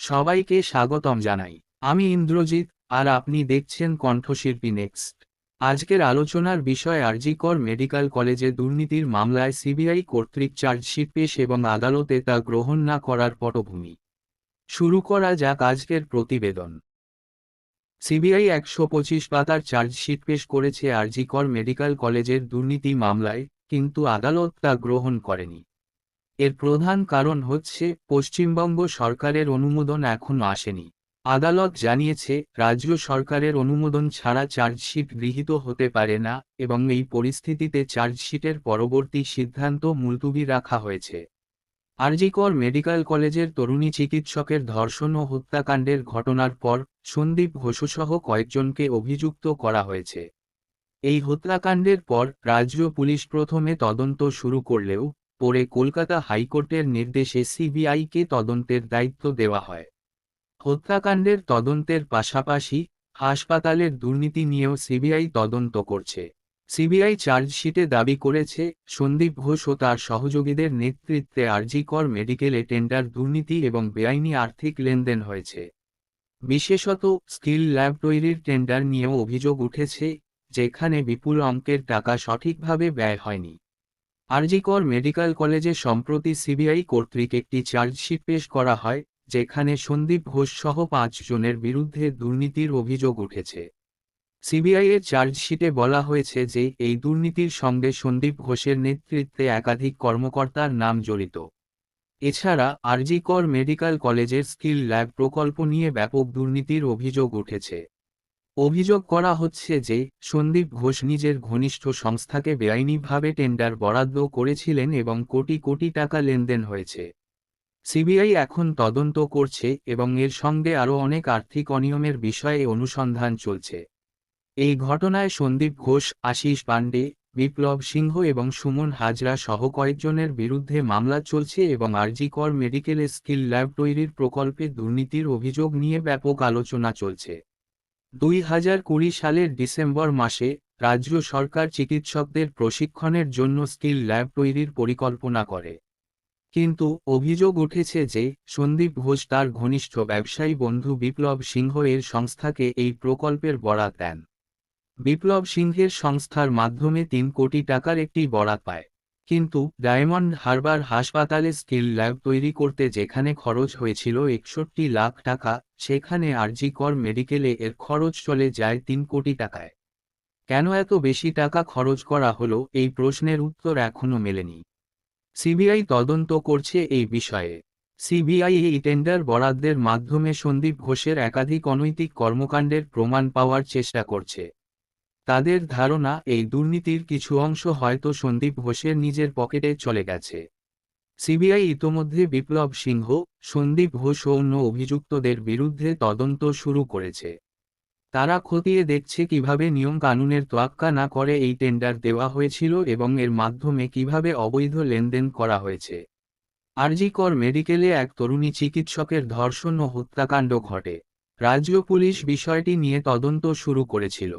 সবাইকে স্বাগতম জানাই। আমি ইন্দ্রজিৎ, আর আপনি দেখছেন কণ্ঠশিল্পী নেক্সট। আজকের আলোচনার বিষয় আরজিকর মেডিকেল কলেজে দুর্নীতির মামলায় সিবিআই কর্তৃক চার্জশিট পেশ এবং আদালতে তা গ্রহণ না করার পটভূমি। শুরু করা যাক আজকের প্রতিবেদন। সিবিআই একশো পঁচিশ পাতার চার্জশিট পেশ করেছে আরজিকর মেডিকেল কলেজের দুর্নীতি মামলায়, কিন্তু আদালত তা গ্রহণ করেনি। এর প্রধান কারণ হচ্ছে পশ্চিমবঙ্গ সরকারের অনুমোদন এখনও আসেনি। আদালত জানিয়েছে, রাজ্য সরকারের অনুমোদন ছাড়া চার্জশিট গৃহীত হতে পারে না এবং এই পরিস্থিতিতে চার্জশিটের পরবর্তী সিদ্ধান্ত মুলতুবি রাখা হয়েছে। আরজিকর মেডিকেল কলেজের তরুণী চিকিৎসকের ধর্ষণ ও হত্যাকাণ্ডের ঘটনার পর সন্দীপ ঘোষসহ কয়েকজনকে অভিযুক্ত করা হয়েছে। এই হত্যাকাণ্ডের পর রাজ্য পুলিশ প্রথমে তদন্ত শুরু করলেও পরে কলকাতা হাইকোর্টের নির্দেশে সিবিআইকে তদন্তের দায়িত্ব দেওয়া হয়। হত্যাকাণ্ডের তদন্তের পাশাপাশি হাসপাতালের দুর্নীতি নিয়েও সিবিআই তদন্ত করছে। সিবিআই চার্জশিটে দাবি করেছে, সন্দীপ ঘোষ ও তার সহযোগীদের নেতৃত্বে আরজিকর মেডিকেলে টেন্ডার দুর্নীতি এবং বেআইনি আর্থিক লেনদেন হয়েছে। বিশেষত স্কিল ল্যাব তৈরির টেন্ডার নিয়েও অভিযোগ উঠেছে, যেখানে বিপুল অঙ্কের টাকা সঠিকভাবে ব্যয় হয়নি। আরজিকর মেডিকেল কলেজে সম্প্রতি সিবিআই কর্তৃক একটি চার্জশিট পেশ করা হয়, যেখানে সন্দীপ ঘোষ সহ পাঁচজনের বিরুদ্ধে দুর্নীতির অভিযোগ উঠেছে। সিবিআই এর চার্জশিটে বলা হয়েছে যে এই দুর্নীতির সঙ্গে সন্দীপ ঘোষের নেতৃত্বে একাধিক কর্মকর্তার নাম জড়িত। এছাড়া আরজিকর মেডিকেল কলেজের স্কিল ল্যাব প্রকল্প নিয়ে ব্যাপক দুর্নীতির অভিযোগ উঠেছে। অভিযোগ করা হচ্ছে যে, সন্দীপ ঘোষ নিজের ঘনিষ্ঠ সংস্থাকে বেআইনিভাবে টেন্ডার বরাদ্দ করেছিলেন এবং কোটি কোটি টাকা লেনদেন হয়েছে। সিবিআই এখন তদন্ত করছে এবং এর সঙ্গে আরও অনেক আর্থিক অনিয়মের বিষয়ে অনুসন্ধান চলছে। এই ঘটনায় সন্দীপ ঘোষ, আশিস পাণ্ডে, বিপ্লব সিংহ এবং সুমন হাজরা সহ কয়েকজনের বিরুদ্ধে মামলা চলছে এবং আরজিকর মেডিকেল স্কিল ল্যাব তৈরির প্রকল্পে দুর্নীতির অভিযোগ নিয়ে ব্যাপক আলোচনা চলছে। দুই হাজার কুড়ি সালের ডিসেম্বর মাসে রাজ্য সরকার চিকিৎসকদের প্রশিক্ষণের জন্য স্কিল ল্যাব তৈরির পরিকল্পনা করে। কিন্তু অভিযোগ উঠেছে যে সন্দীপ ঘোষ তার ঘনিষ্ঠ ব্যবসায়ী বন্ধু বিপ্লব সিংহ এর সংস্থাকে এই প্রকল্পের বরাত দেন। বিপ্লব সিংহের সংস্থার মাধ্যমে তিন কোটি টাকার একটি বরাত পায়। কিন্তু ডায়মন্ড হারবার হাসপাতালে স্কিল ল্যাব তৈরি করতে যেখানে খরচ হয়েছিল একষট্টি লাখ টাকা, সেখানে আরজিকর মেডিকেলে এর খরচ চলে যায় তিন কোটি টাকায়। কেন এত বেশি টাকা খরচ করা হলো? এই প্রশ্নের উত্তর এখনও মেলেনি। সিবিআই তদন্ত করছে এই বিষয়ে। সিবিআই এই টেন্ডার বরাদ্দের মাধ্যমে সন্দীপ ঘোষের একাধিক অনৈতিক কর্মকাণ্ডের প্রমাণ পাওয়ার চেষ্টা করছে। তাদের ধারণা, এই দুর্নীতির কিছু অংশ হয়তো সন্দীপ ঘোষের নিজের পকেটে চলে গেছে। সিবিআই ইতোমধ্যে বিপ্লব সিংহ, সন্দীপ ঘোষ ও অন্য অভিযুক্তদের বিরুদ্ধে তদন্ত শুরু করেছে। তারা খতিয়ে দেখছে কীভাবে নিয়ম কানুনের তোয়াক্কা না করে এই টেন্ডার দেওয়া হয়েছিল এবং এর মাধ্যমে কীভাবে অবৈধ লেনদেন করা হয়েছে। আরজিকর মেডিকেলে এক তরুণী চিকিৎসকের ধর্ষণ ও হত্যাকাণ্ড ঘটে। রাজ্য পুলিশ বিষয়টি নিয়ে তদন্ত শুরু করেছিল।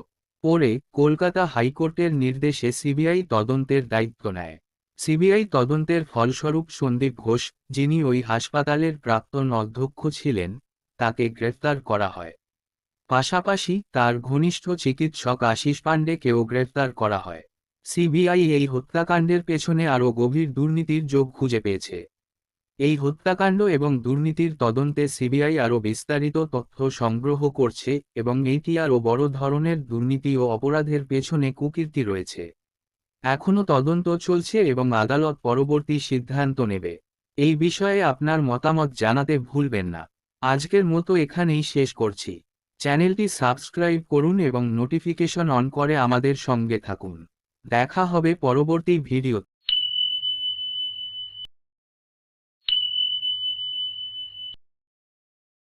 পরে কলকাতা হাইকোর্টের নির্দেশে সিবিআই তদন্তের দায়িত্ব নেয়। সিবিআই তদন্তের ফলস্বরূপ সন্দীপ ঘোষ, যিনি ওই হাসপাতালের প্রাক্তন অধ্যক্ষ ছিলেন, তাকে গ্রেফতার করা হয়। পাশাপাশি তার ঘনিষ্ঠ চিকিৎসক আশিস পাণ্ডেকেও গ্রেফতার করা হয়। সিবিআই এই হত্যাকাণ্ডের পেছনে আরও গভীর দুর্নীতির যোগ খুঁজে পেয়েছে। এই হত্যাকাণ্ড এবং দুর্নীতির তদন্তে সিবিআই আরও বিস্তারিত তথ্য সংগ্রহ করছে এবং এটি আরও বড় ধরনের দুর্নীতি ও অপরাধের পেছনে কুকীর্তি রয়েছে। এখনও তদন্ত চলছে এবং আদালত পরবর্তী সিদ্ধান্ত নেবে। এই বিষয়ে আপনার মতামত জানাতে ভুলবেন না। আজকের মতো এখানেই শেষ করছি। চ্যানেলটি সাবস্ক্রাইব করুন এবং নোটিফিকেশন অন করে আমাদের সঙ্গে থাকুন। দেখা হবে পরবর্তী ভিডিও